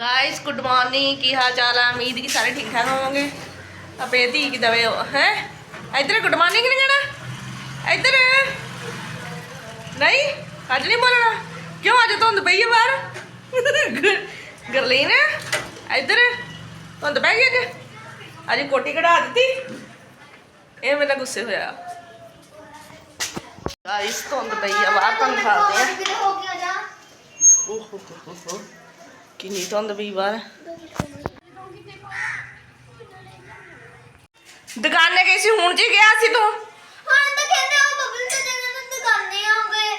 Guys good morning ਕੀ ਹਾਲ ਚਾਲ ਆ? ਉਮੀਦ ਕਿ ਸਾਰੇ ਠੀਕ ਠਾਕ ਹੋਵੋਗੇ। ਆਪੇ ਧੀ ਕੀ ਦਵੇ ਹੈ? ਇੱਧਰ ਗੁੱਡ ਮਾਰਨਿੰਗ ਨਹੀਂ ਕਹਿਣਾ? ਇੱਧਰ। ਨਹੀਂ ਅੱਜ ਨਹੀਂ ਬੋਲਣਾ। ਕਿਉਂ ਅੱਜ ਧੁੰਦ ਪਈ ਹੈ ਬਾਹਰ? ਗਰਲੀਨ ਇੱਧਰ। ਧੁੰਦ ਪੈ ਗਈ ਅੱਜ? ਅੱਜ ਕੋਟੀ ਕਢਾ ਦਿੱਤੀ। ਇਹ ਮੇਰੇ ਗੁੱਸੇ ਹੋਇਆ। ਗਾਇਸ ਧੁੰਦ ਪਈ ਆ ਬਾਹਰ ਤੁਹਾਨੂੰ ਦਿਖਾਉਂਦੇ ਆ। ਓਹ ਹੋ ਹੋ ਹੋ। ਕਿੰਨੀ ਧੁੰਦ ਪਈ ਬਾਹਰ। ਦੁਕਾਨੇ ਗਈ ਸੀ ਹੁਣ ਜੀ ਗਿਆ ਸੀ ਤੂੰ? ਹੁਣ ਤਾਂ ਕਹਿੰਦੇ ਉਹ ਬਬਲ ਤੇ ਦਿਨ ਨੂੰ ਦੁਕਾਨੇ ਆਉਂਗੇ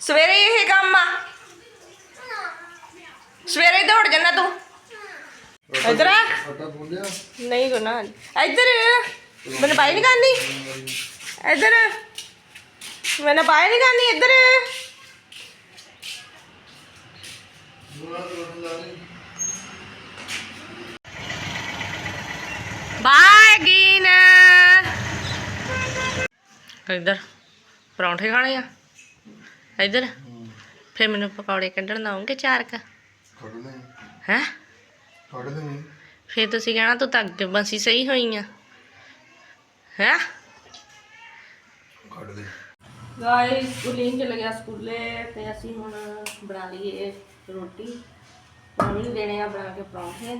ਸਵੇਰੇ ਇਹ ਕੰਮ ਆ? ਸਵੇਰੇ ਹੀ ਦੌੜ ਜਾਣਾ ਤੂੰ? ਇੱਧਰ ਆ। ਆਟਾ ਗੁੰਨਿਆ? ਨਹੀਂ ਗੁਨਾ ਇੱਧਰ। ਮੈਨੇ ਬਾਈ ਨਹੀਂ ਕਰਨੀ। ਇੱਧਰ। ਮੈਨੇ ਬਾਈ ਨਹੀਂ ਕਰਨੀ ਇੱਧਰ। ਬਾਏ ਗੀਨ। ਇੱਧਰ ਪਰੌਂਠੇ ਖਾਣੇ ਆ। ਇੱਧਰ ਫਿਰ ਮੈਨੂੰ ਪਕੌੜੇ ਕੱਢਣ ਦਵਾਂਗੇ ਚਾਰ ਕ। ਕੱਢ ਲੈ ਹੈ? ਕੱਢ ਦੇ ਫਿਰ ਤੁਸੀਂ ਕਹਿਣਾ ਤੂੰ ਤਾਂ ਅੱਗੇ ਬਸੀ ਸਹੀ ਹੋਈ ਆ। ਹੈ? ਕੱਢ ਦੇ ਗਾਇਸ ਗੁਲੀਨ ਚਲੇ ਗਿਆ ਸਕੂਲੇ ਤੇ ਅਸੀਂ ਹੁਣ ਬਣਾ ਲਈਏ ਰੋਟੀ ਮੰਮੀ ਨੂੰ ਦੇਣੇ ਆ ਬਣਾ ਕੇ ਪਰੌਂਠੇ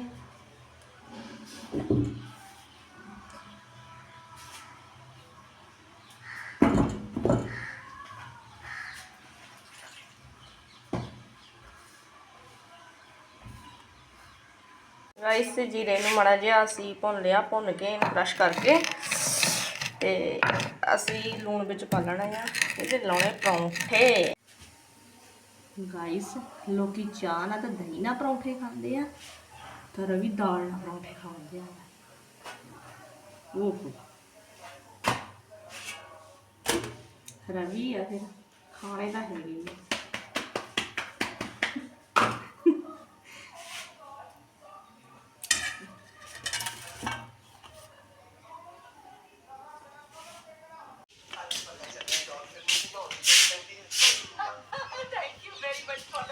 ਗਾਇਸ ਜੀਰੇ ਨੂੰ ਮੜਾ ਜਿਹਾ ਅਸੀਂ ਭੁੰਨ ਲਿਆ, ਭੁੰਨ ਕੇ ਇਹਨੂੰ ਕ੍ਰਸ਼ ਕਰਕੇ। ਤੇ ਅਸੀਂ ਲੂਣ ਵਿੱਚ ਪਾ ਲੈਣਾ ਆ। ਇਹਦੇ ਲਾਉਣੇ ਪਰੌਂਠੇ। ਗਾਇਸ ਲੋਕੀ ਚਾਹ ਨਾਲ ਤਾਂ ਦਹੀਂ ਨਾਲ ਪਰੌਂਠੇ ਖਾਂਦੇ ਆ, ਤਾਂ ਰਵੀ ਦਾਲ ਨਾਲ ਪਰੌਂਠੇ ਖਾਂਦੇ ਆ। ਓਹੋ। ਰਵੀ ਆ ਫਿਰ, ਖਾਣੇ ਦਾ ਹੈਗੀ ਆ।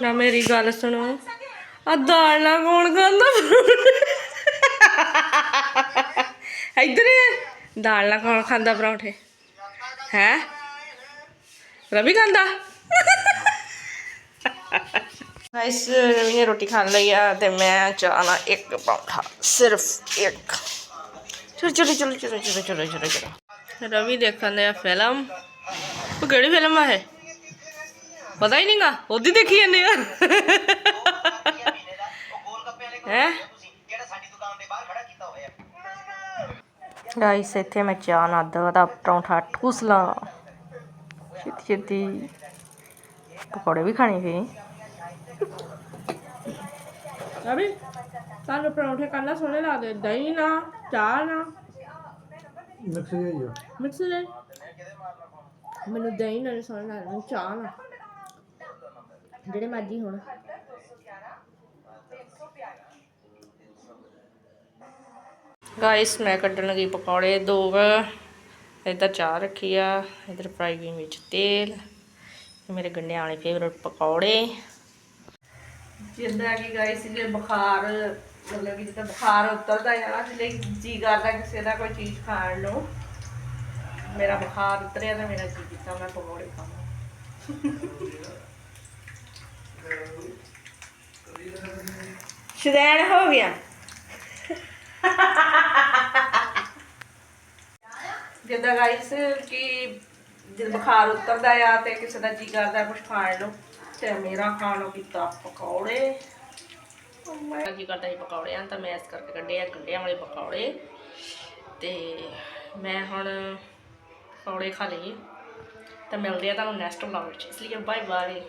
ਨਾ ਮੇਰੀ ਗੱਲ ਸੁਣੋ। ਆ ਦਾਲ ਨਾ ਕੌਣ ਖਾਂਦਾ? ਇੱਧਰ ਦਾਲ ਨਾ ਕੌਣ ਖਾਂਦਾ ਪਰੌਂਠੇ? ਹੈ? ਰਵੀ ਖਾਂਦਾ? ਗਾਇਸ ਰਵੀ ਨੇ ਰੋਟੀ ਖਾਣ ਲਈ ਆ ਤੇ ਮੈਂ ਚਾਹਣਾ ਇੱਕ ਪਰੌਂਠਾ ਸਿਰਫ ਇੱਕ। ਚਲੋ ਚਲੋ ਚਲੋ ਚਲੋ ਚਲੋ ਚਲੋ ਰਵੀ ਦੇਖਣ ਦੇ ਫਿਲਮ ਉਹ ਕਿਹੜੀ ਫਿਲਮ ਆ ਇਹ? ਪਤਾ ਹੀ ਨਹੀਂਗਾ ਉਹਦੀ ਦੇਖੀ ਜਾਂਦੇ ਆ। ਹੈ? ਗਾਇਸ ਇੱਥੇ ਮੈਂ ਚਾਹ ਨਾਲ ਅੱਧਾ ਦਾ ਪਰੌਂਠਾ ਠੂਸ ਲਾਂ ਛੇਤੀ ਛੇਤੀ ਪਕੌੜੇ ਵੀ ਖਾਣੇ ਫੇ ਅਬੇ ਤੁਹਾਨੂੰ ਪਰੌਂਠੇ ਕੱਲਾ ਸੋਹਣੇ ਲੱਗਦੇ ਦਹੀਂ ਨਾ ਚਾਹ ਨਾ। ਮਿਕਸ ਜਾਈਓ ਮਿਕਸ ਦੇ ਮੈਨੂੰ ਦਹੀਂ ਨਾਲ ਨੀ ਸੋਹਣੇ ਲੱਗਦੇ ਚਾਹ ਨਾਲ। ਜਿਹੜੇ ਮਰਜ਼ੀ ਹੁਣ। ਗਾਇਸ ਮੈਂ ਕੱਢਣ ਲੱਗੀ ਪਕੌੜੇ ਦੋ ਇੱਧਰ ਚਾਹ ਰੱਖੀ ਆ। ਇੱਧਰ ਫਰਾਈਵਿੰਗ ਵਿੱਚ ਤੇਲ। ਮੇਰੇ ਗੰਡਿਆਂ ਵਾਲੇ ਫੇਵਰਟ ਪਕੌੜੇ। ਜਿੱਦਾਂ ਕਿ ਗਾਇਸ ਜੇ ਬੁਖਾਰ ਮਤਲਬ ਕਿ ਜਿੱਦਾਂ ਬੁਖਾਰ ਉਤਰਦਾ ਹੈ ਨਾ ਜਿਲੇ ਜੀ ਕਰਦਾ ਕਿਸੇ ਦਾ ਕੋਈ ਚੀਜ਼ ਖਾਣ ਨੂੰ। ਮੇਰਾ ਬੁਖਾਰ ਉਤਰਿਆ ਤਾਂ ਮੇਰਾ ਜੀ ਕੀਤਾ ਮੈਂ ਪਕੌੜੇ ਖਾਵਾਂ। ਸ਼ਦੈਣ ਹੋ ਗਿਆ। ਜਿੱਦਾਂ ਗਾਇਸ ਕਿ ਜਦ ਬੁਖਾਰ ਉਤਰਦਾ ਆ ਤੇ ਕਿਸੇ ਦਾ ਜੀ ਕਰਦਾ ਕੁਝ ਖਾਣ ਨੂੰ ਤੇ ਮੇਰਾ ਖਾਣ ਨੂੰ ਕੀਤਾ ਪਕੌੜੇ। ਮੈਂ ਜੀ ਕਰਦਾ ਸੀ ਪਕੌੜਿਆਂ ਤਾਂ ਮੈਂ ਇਸ ਕਰਕੇ ਕੱਢੇ ਆ ਵਾਲੇ ਪਕੌੜੇ। ਤੇ ਮੈਂ ਹੁਣ ਪਕੌੜੇ ਖਾ ਲਈਏ ਤਾਂ ਮਿਲਦੇ ਆ ਤੁਹਾਨੂੰ ਨੈਕਸਟ ਵਲੌਗ ਵਿੱਚ ਇਸ ਲਈ ਬਾਏ ਬਾਏ